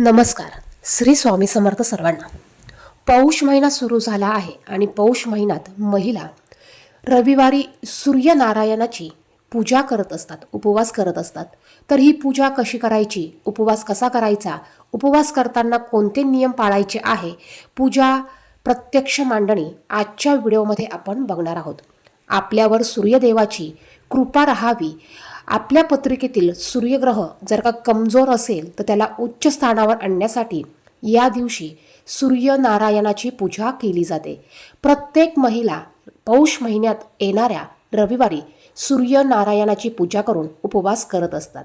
नमस्कार. श्री स्वामी समर्थ सर्वांना. पौष महिना सुरू झाला आहे आणि पौष महिन्यात महिला रविवारी सूर्यनारायणाची पूजा करत असतात उपवास करत असतात. तर ही पूजा कशी करायची? उपवास कसा करायचा? उपवास करताना कोणते नियम पाळायचे आहे? पूजा प्रत्यक्ष मांडणी आजच्या व्हिडिओमध्ये आपण बघणार आहोत. आपल्यावर सूर्यदेवाची कृपा राहावी. आपल्या पत्रिकेतील सूर्यग्रह जर का कमजोर असेल तर त्याला उच्च स्थानावर आणण्यासाठी या दिवशी सूर्यनारायणाची पूजा केली जाते. प्रत्येक महिला पौष महिन्यात येणाऱ्या रविवारी सूर्यनारायणाची पूजा करून उपवास करत असतात.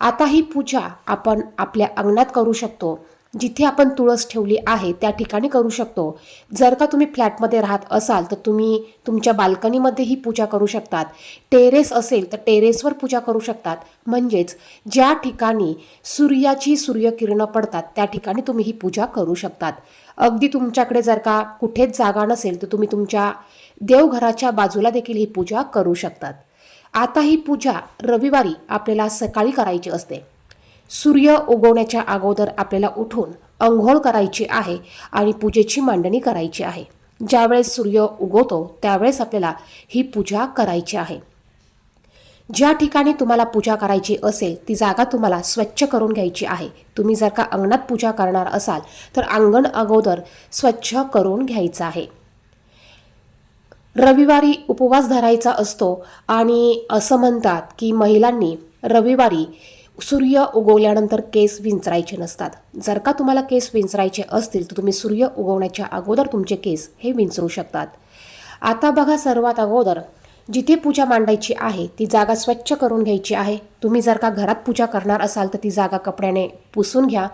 आता ही पूजा आपण आपल्या अंगणात करू शकतो. जिथे आपण तुळस ठेवली आहे त्या ठिकाणी करू शकतो. जर का तुम्ही फ्लॅटमध्ये राहत असाल तर तुम्ही तुमच्या बाल्कनीमध्ये ही पूजा करू शकतात. टेरेस असेल तर टेरेसवर पूजा करू शकतात. म्हणजेच ज्या ठिकाणी सूर्याची सूर्यकिरणं पडतात त्या ठिकाणी तुम्ही ही पूजा करू शकतात. अगदी तुमच्याकडे जर का कुठेच जागा नसेल तर तुम्ही तुमच्या देवघराच्या बाजूला देखील ही पूजा करू शकतात. आता ही पूजा रविवारी आपल्याला सकाळी करायची असते. सूर्य उगवण्याच्या अगोदर आपल्याला उठून अंघोळ करायची आहे आणि पूजेची मांडणी करायची आहे. ज्यावेळेस सूर्य उगवतो त्यावेळेस आपल्याला ही पूजा करायची आहे. ज्या ठिकाणी तुम्हाला पूजा करायची असेल ती जागा तुम्हाला स्वच्छ करून घ्यायची आहे. तुम्ही जर का अंगणात पूजा करणार असाल तर अंगण अगोदर स्वच्छ करून घ्यायचं आहे. रविवारी उपवास धरायचा असतो आणि असं म्हणतात की महिलांनी रविवारी सूर्य उगवल्यानंतर केस विंचरायचे नसतात. जर का तुम्हाला केस विंचरायचे असतील तर तुम्ही सूर्य उगवण्याच्या अगोदर तुमचे केस हे विंचरू शकतात. आता बघा सर्वात अगोदर जिथे पूजा मांडायची आहे ती जागा स्वच्छ करून घ्यायची आहे. तुम्ही जर का घरात पूजा करणार असाल तर ती जागा कपड्याने पुसून घ्या.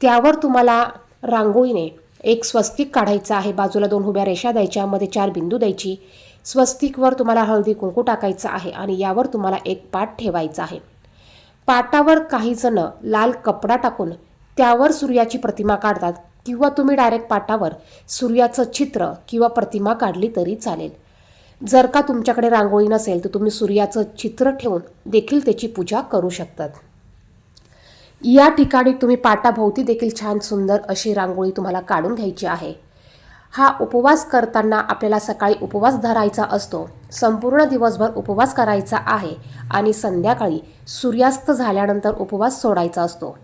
त्यावर तुम्हाला रांगोळीने एक स्वस्तिक काढायचं आहे. बाजूला दोन उभ्या रेषा द्यायच्या मध्ये चार बिंदू द्यायची. स्वस्तिकवर तुम्हाला हळदी कुंकू टाकायचं आहे आणि यावर तुम्हाला एक पाठ ठेवायचा आहे. पाटावर काही जण लाल कपडा टाकून त्यावर सूर्याची प्रतिमा काढतात किंवा तुम्ही डायरेक्ट पाटावर सूर्याचं चित्र किंवा प्रतिमा काढली तरी चालेल. जर का तुमच्याकडे रांगोळी नसेल तर तुम्ही सूर्याचं चित्र ठेवून देखील त्याची पूजा करू शकतात. या ठिकाणी तुम्ही पाटाभोवती देखील छान सुंदर अशी रांगोळी तुम्हाला काढून घ्यायची आहे. हा उपवास करताना आपल्याला सकाळी उपवास धरायचा असतो. संपूर्ण दिवसभर उपवास करायचा आहे आणि संध्याकाळी सूर्यास्त झाल्यानंतर उपवास सोडायचा असतो.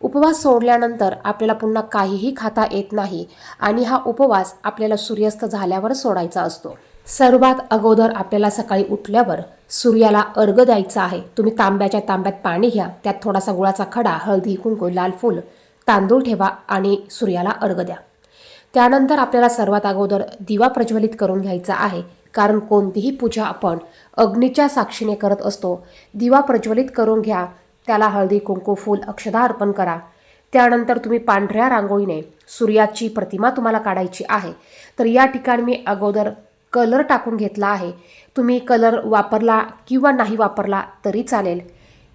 उपवास सोडल्यानंतर आपल्याला पुन्हा काहीही खाता येत नाही आणि हा उपवास आपल्याला सूर्यास्त झाल्यावर सोडायचा असतो. सर्वात अगोदर आपल्याला सकाळी उठल्यावर सूर्याला अर्घ द्यायचा आहे. तुम्ही तांब्याच्या तांब्यात पाणी घ्या त्यात थोडासा गुळाचा खडा हळदी कुंकू लाल फूल तांदूळ ठेवा आणि सूर्याला अर्घ द्या. त्यानंतर आपल्याला सर्वात अगोदर दिवा प्रज्वलित करून घ्यायचा आहे. कारण कोणतीही पूजा आपण अग्नीच्या साक्षीने करत असतो दिवा प्रज्वलित करून घ्या. त्याला हळदी कुंकू फूल अक्षदा अर्पण करा. त्यानंतर तुम्ही पांढऱ्या रांगोळीने सूर्याची प्रतिमा तुम्हाला काढायची आहे. तर या ठिकाणी मी अगोदर कलर टाकून घेतला आहे. तुम्ही कलर वापरला किंवा नाही वापरला तरी चालेल.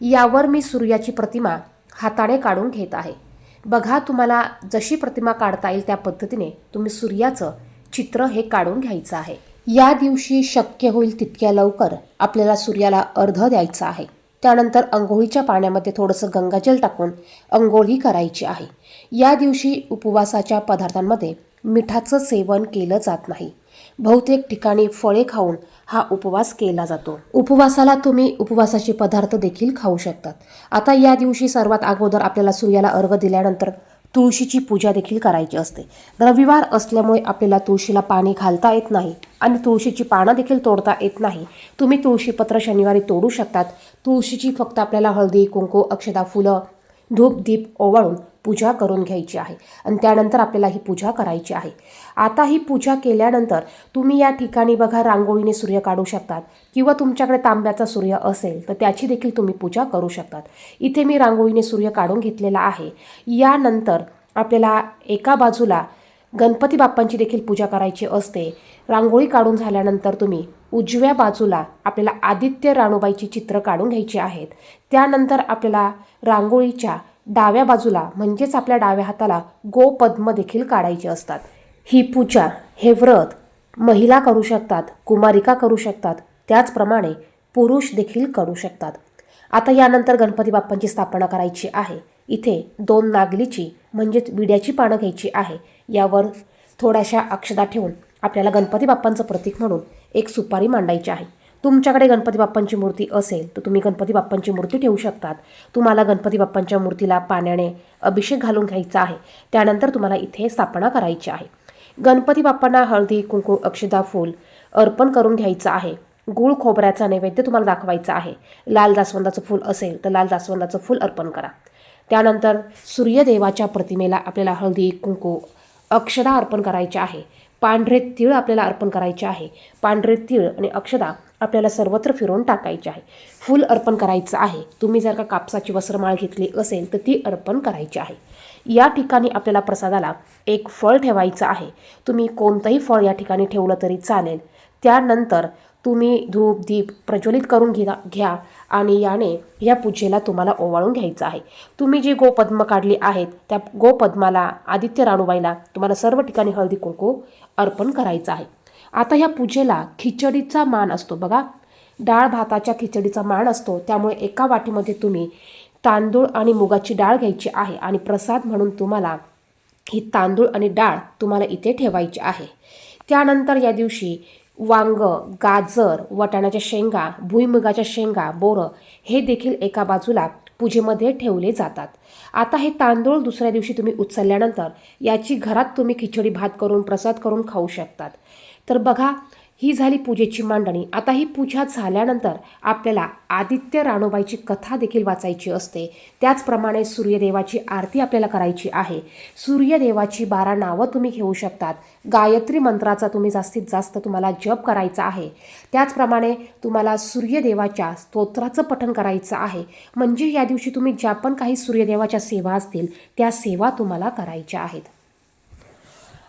यावर मी सूर्याची प्रतिमा हाताने काढून घेत आहे. बघा तुम्हाला जशी प्रतिमा काढता येईल त्या पद्धतीने तुम्ही सूर्याचं चित्र हे काढून घ्यायचं आहे. या दिवशी शक्य होईल तितक्या लवकर आपल्याला सूर्याला अर्ध द्यायचं आहे. त्यानंतर अंघोळीच्या पाण्यामध्ये थोडंसं गंगाजल टाकून अंघोळी करायची आहे. या दिवशी उपवासाच्या पदार्थांमध्ये मिठाचं सेवन केलं जात नाही. बहुतेक ठिकाणी फळे खाऊन हा उपवास केला जातो. उपवासाला तुम्ही उपवासाचे पदार्थ देखील खाऊ शकतात. आता या दिवशी सर्वात अगोदर आपल्याला सूर्याला अर्घ दिल्यानंतर तुळशीची पूजा देखील करायची असते. रविवार असल्यामुळे आपल्याला तुळशीला पाणी घालता येत नाही आणि तुळशीची पानं देखील तोडता येत नाही. तुम्ही तुळशीपत्र शनिवारी तोडू शकतात. तुळशीची फक्त आपल्याला हळदी कुंकू अक्षदा फुलं धूप दीप ओवाळून पूजा करून घ्यायची आहे. आणि त्यानंतर आपल्याला ही पूजा करायची आहे. आता ही पूजा केल्यानंतर तुम्ही या ठिकाणी बघा रांगोळीने सूर्य काढू शकतात किंवा तुमच्याकडे तांब्याचा सूर्य असेल तर त्याची देखील तुम्ही पूजा करू शकतात. इथे मी रांगोळीने सूर्य काढून घेतलेला आहे. यानंतर आपल्याला एका बाजूला गणपती बाप्पांची देखील पूजा करायची असते. रांगोळी काढून झाल्यानंतर तुम्ही उजव्या बाजूला आपल्याला आदित्य राणूबाईची चित्र काढून घ्यायची आहेत. त्यानंतर आपल्याला रांगोळीच्या डाव्या बाजूला म्हणजेच आपल्या डाव्या हाताला गोपद्म देखील काढायचे असतात. ही पूजा हे व्रत महिला करू शकतात कुमारिका करू शकतात त्याचप्रमाणे पुरुष देखील करू शकतात. आता यानंतर गणपती बाप्पांची स्थापना करायची आहे. इथे दोन नागलीची म्हणजेच विड्याची पानं घ्यायची आहे. यावर थोड्याशा अक्षदा ठेवून आपल्याला गणपती बाप्पांचं प्रतीक म्हणून एक सुपारी मांडायची आहे. तुमच्याकडे गणपती बाप्पांची मूर्ती असेल तर तुम्ही गणपती बाप्पांची मूर्ती ठेवू शकतात. तुम्हाला गणपती बाप्पांच्या मूर्तीला पाण्याने अभिषेक घालून घ्यायचा आहे. त्यानंतर तुम्हाला इथे स्थापना करायची आहे. गणपती बाप्पांना हळदी कुंकू अक्षदा फूल अर्पण करून घ्यायचं आहे. गुळ खोबऱ्याचा नैवेद्य तुम्हाला दाखवायचा आहे. लाल जास्वंदाचं फूल असेल तर लाल जास्वंदाचं फूल अर्पण करा. त्यानंतर सूर्यदेवाच्या प्रतिमेला आपल्याला हळदी कुंकू अक्षदा अर्पण करायचे आहे. पांढरे तीळ आपल्याला अर्पण करायचे आहे. पांढरे तीळ आणि अक्षदा आपल्याला सर्वत्र फिरवून टाकायचे आहे. फूल अर्पण करायचं आहे. तुम्ही जर का कापसाची वस्त्रमाळ घेतली असेल तर ती अर्पण करायची आहे. या ठिकाणी आपल्याला प्रसादाला एक फळ ठेवायचं आहे. तुम्ही कोणतंही फळ या ठिकाणी ठेवलं तरी चालेल. त्यानंतर तुम्ही धूप दीप प्रज्वलित करून घ्या घ्या आणि याने या पूजेला तुम्हाला ओवाळून घ्यायचं आहे. तुम्ही जी गोपद्म काढली आहेत त्या गोपद्माला आदित्य राणूबाईला तुम्हाला सर्व ठिकाणी हळदी कुंकू अर्पण करायचं आहे. आता या पूजेला खिचडीचा मान असतो बघा. डाळ भाताच्या खिचडीचा मान असतो. त्यामुळे एका वाटीमध्ये तुम्ही तांदूळ आणि मुगाची डाळ घ्यायची आहे आणि प्रसाद म्हणून तुम्हाला ही तांदूळ आणि डाळ तुम्हाला इथे ठेवायची आहे. त्यानंतर या दिवशी वांग गाजर वाटाण्याच्या शेंगा भुईमुगाच्या शेंगा बोरं हे देखील एका बाजूला पूजेमध्ये ठेवले जातात. आता हे तांदूळ दुसऱ्या दिवशी तुम्ही उचलल्यानंतर याची घरात तुम्ही खिचडी भात करून प्रसाद करून खाऊ शकतात. तर बघा ही झाली पूजेची मांडणी. आता ही पूजा झाल्यानंतर आपल्याला आदित्य राणोबाईची कथा देखील वाचायची असते. त्याचप्रमाणे सूर्यदेवाची आरती आपल्याला करायची आहे. सूर्यदेवाची बारा नावं तुम्ही घेऊ शकतात. गायत्री मंत्राचा तुम्ही जास्तीत जास्त तुम्हाला जप करायचा आहे. त्याचप्रमाणे तुम्हाला सूर्यदेवाच्या स्तोत्राचं पठण करायचं आहे. म्हणजे या दिवशी तुम्ही ज्या पण काही सूर्यदेवाच्या सेवा असतील त्या सेवा तुम्हाला करायच्या आहेत.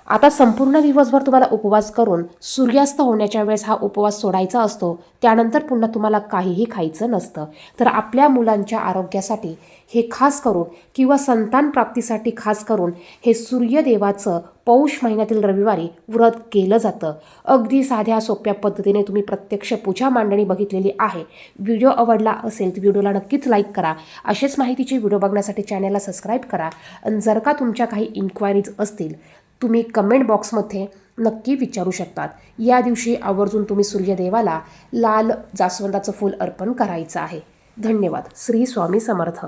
आता संपूर्ण दिवसभर तुम्हाला उपवास करून सूर्यास्त होण्याच्या वेळेस हा उपवास सोडायचा असतो त्यानंतर पुन्हा तुम्हाला काहीही खायचं नसतं. तर आपल्या मुलांच्या आरोग्यासाठी हे खास करून किंवा संतान प्राप्तीसाठी खास करून हे सूर्यदेवाचं पौष महिन्यातील रविवारी व्रत केलं जातं. अगदी साध्या सोप्या पद्धतीने तुम्ही प्रत्यक्ष पूजा मांडणी बघितलेली आहे. व्हिडिओ आवडला असेल तर व्हिडिओला नक्कीच लाईक करा. असेच माहितीचे व्हिडिओ बघण्यासाठी चॅनलला सबस्क्राईब करा. आणि जर का तुमच्या काही इन्क्वायरीज असतील तुम्ही कमेंट बॉक्समध्ये नक्की विचारू शकतात. या दिवशी आवर्जून तुम्ही सूर्यदेवाला लाल जास्वंदाचं फूल अर्पण करायचं आहे. धन्यवाद. श्री स्वामी समर्थ.